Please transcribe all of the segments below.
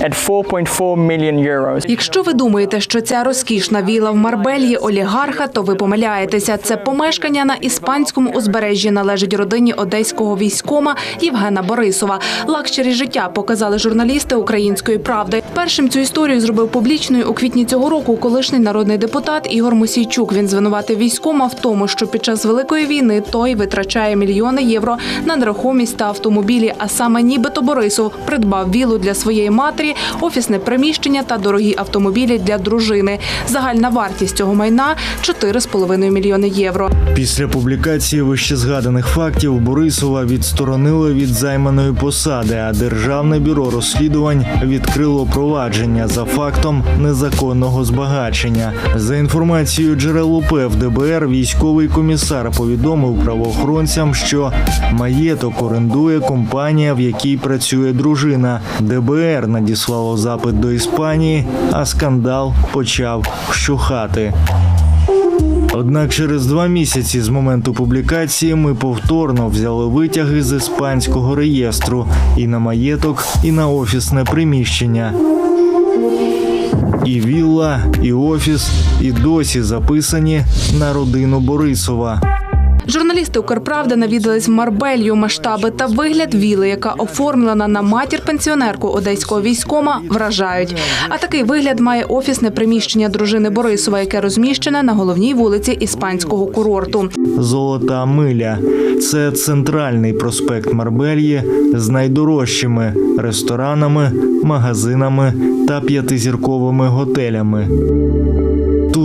at 4.4 million euros. Якщо ви думаєте, що ця розкішна віла в Марбельї олігарха, то ви помиляєтеся. Це помешкання на іспанському узбережжі належить родині одеського військома Євгена Борисова. Лакшері життя показали журналісти Української правди. Першим цю історію зробив публічною у квітні цього року колишній народний депутат Ігор Мосійчук. Він звинуватив військома в тому, що під час великої війни той витрачає мільйони євро на нерухомість та автомобілі. А саме нібито Борисов придбав вілу для своєї матері, офісне приміщення та дорогі автомобілі для дружини. Загальна вартість цього майна 4,5 мільйони євро. Після публікації вищезгаданих фактів Борисова відсторонили від займаної посади, а Державне бюро розслідувань відкрило провадження за фактом незаконного збагачення. За інформацією джерел УП в ДБР, військовий комісар повідомив правоохоронцям, що маєток орендує компанія, в якій працює дружина. ДБР надіслало запит до Іспанії, а скандал почав вщухати. Однак через два місяці з моменту публікації ми повторно взяли витяги з іспанського реєстру і на маєток, і на офісне приміщення. І вілла, і офіс, і досі записані на родину Борисова. Журналісти Укрправди навідались в Марбелью. Масштаби та вигляд віли, яка оформлена на матір пенсіонерку одеського військома, вражають. А такий вигляд має офісне приміщення дружини Борисова, яке розміщене на головній вулиці іспанського курорту. Золота миля це центральний проспект Марбельї з найдорожчими ресторанами, магазинами та п'ятизірковими готелями.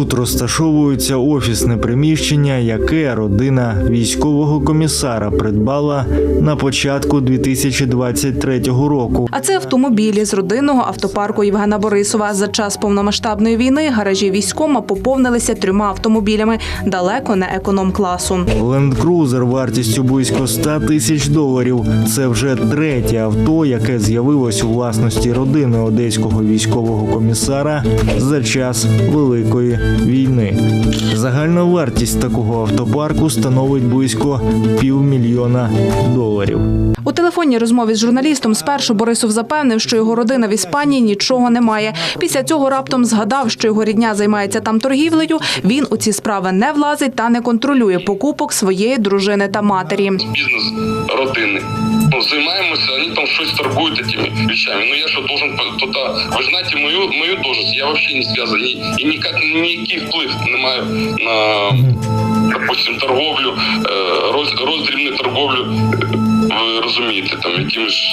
Тут розташовується офісне приміщення, яке родина військового комісара придбала на початку 2023 року. А це автомобілі з родинного автопарку Євгена Борисова. За час повномасштабної війни гаражі військома поповнилися трьома автомобілями далеко не економ класу. Cruiser вартістю близько 100 тисяч доларів. Це вже третє авто, яке з'явилось у власності родини одеського військового комісара за час великої війни. Загальна вартість такого автопарку становить близько півмільйона доларів. У телефонній розмові з журналістом спершу Борисов запевнив, що його родина в Іспанії нічого не має. Після цього раптом згадав, що його рідня займається там торгівлею. Він у ці справи не влазить та не контролює покупок своєї дружини та матері. бізнес родини. Ну, займаємося, вони там щось торгують цими вещами. Ну я що должен по- туди. Ви ж знаєте мою мою должность, я взагалі не зв'язаний і ніяк ніякий вплив не маю на допустим торговлю, е, роз, роздрібну торговлю. Ви розумієте, там якимись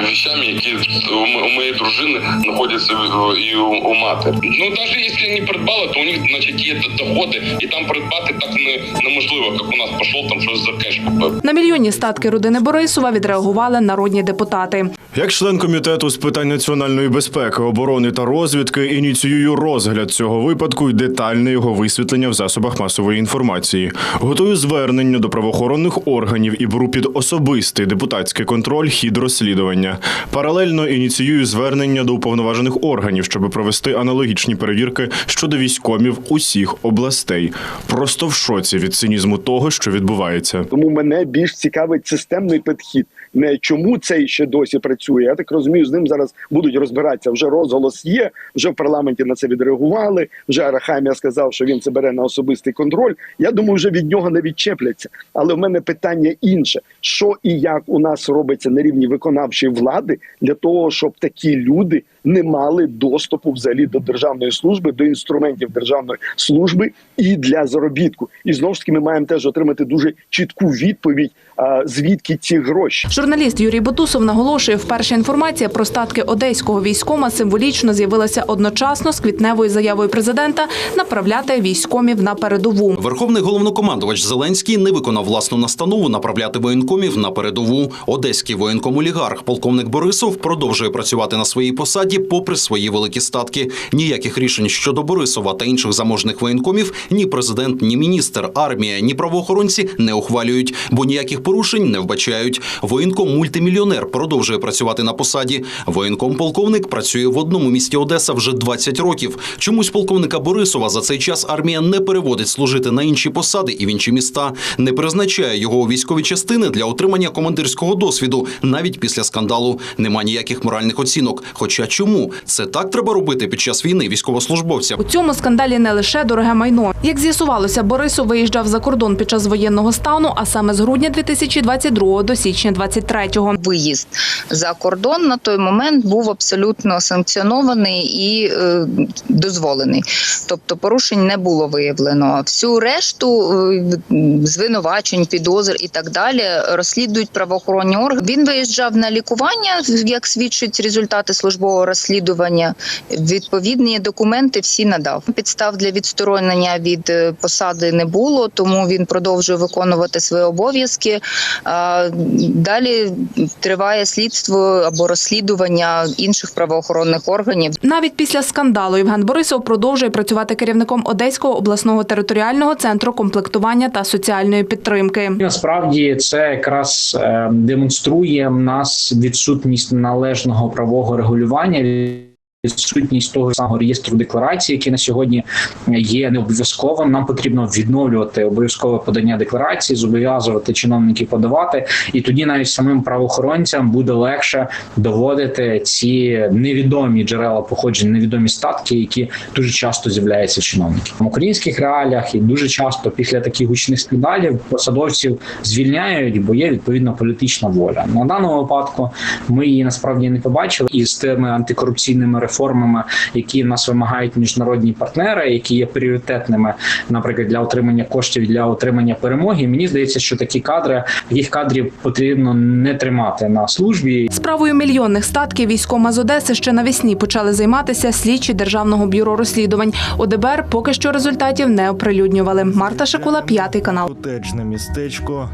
вещами, які у, у моєї дружини знаходяться в- і у, матері. Ну навіть якщо не придбали, то у них значить є доходи, і там придбати так не, неможливо, як у нас пішов там щось за кеш купив. На мільйонні статки родини Борисова відреагували народні депутати. Як член комітету з питань національної безпеки, оборони та розвідки ініціюю розгляд цього випадку і детальне його висвітлення в засобах масової інформації. Готую звернення до правоохоронних органів і беру під особистий депутатський контроль хід розслідування. Паралельно ініціюю звернення до уповноважених органів, щоб провести аналогічні перевірки щодо військомів усіх областей. Просто в шоці від цинізму того, що відбувається. Тому мене більш цікавить системний підхід. Не чому цей ще досі працює. Я так розумію, з ним зараз будуть розбиратися. Вже розголос є, вже в парламенті на це відреагували. Вже Арахамія сказав, що він це бере на особистий контроль. Я думаю, вже від нього не відчепляться. Але в мене питання інше: що і як у нас робиться на рівні виконавчої влади для того, щоб такі люди не мали доступу взагалі до державної служби, до інструментів державної служби і для заробітку. І знову ж таки, ми маємо теж отримати дуже чітку відповідь, звідки ці гроші. Журналіст Юрій Бутусов наголошує, вперше інформація про статки одеського військома символічно з'явилася одночасно з квітневою заявою президента направляти військомів на передову. Верховний головнокомандувач Зеленський не виконав власну настанову направляти воєнкомів на передову. Одеський воєнком-олігарх полковник Борисов продовжує працювати на своїй посаді владі, попри свої великі статки. Ніяких рішень щодо Борисова та інших заможних воєнкомів ні президент, ні міністр, армія, ні правоохоронці не ухвалюють, бо ніяких порушень не вбачають. Воєнком мультимільйонер продовжує працювати на посаді. Воєнком полковник працює в одному місті Одеса вже 20 років. Чомусь полковника Борисова за цей час армія не переводить служити на інші посади і в інші міста, не призначає його у військові частини для отримання командирського досвіду. Навіть після скандалу нема ніяких моральних оцінок. Хоча чому це так треба робити під час війни військовослужбовцям? У цьому скандалі не лише дороге майно. Як з'ясувалося, Борисов виїжджав за кордон під час воєнного стану, а саме з грудня 2022 до січня 2023. виїзд за кордон на той момент був абсолютно санкціонований і е, дозволений. Тобто порушень не було виявлено. Всю решту е, звинувачень, підозр і так далі розслідують правоохоронні органи. Він виїжджав на лікування, як свідчать результати службового розслідування. Відповідні документи всі надав. Підстав для відсторонення від е, посади не було, тому він продовжує виконувати свої обов'язки. Далі триває слідство або розслідування інших правоохоронних органів. Навіть після скандалу Євген Борисов продовжує працювати керівником Одеського обласного територіального центру комплектування та соціальної підтримки. Насправді це якраз е, демонструє в нас відсутність належного правового регулювання. el Відсутність того самого реєстру декларацій, який на сьогодні є не обов'язковим. Нам потрібно відновлювати обов'язкове подання декларації, зобов'язувати чиновників подавати, і тоді навіть самим правоохоронцям буде легше доводити ці невідомі джерела походження, невідомі статки, які дуже часто з'являються в чиновників в українських реаліях, і дуже часто після таких гучних скандалів посадовців звільняють, бо є відповідна політична воля. На даному випадку ми її насправді не побачили і з тими антикорупційними реформами, які в нас вимагають міжнародні партнери, які є пріоритетними, наприклад, для отримання коштів для отримання перемоги. Мені здається, що такі кадри таких кадрів потрібно не тримати на службі. Справою мільйонних статків військома з Одеси ще навесні почали займатися слідчі державного бюро розслідувань. ОДБР поки що результатів не оприлюднювали. Марта Шакула, п'ятий канал. Котеджне містечко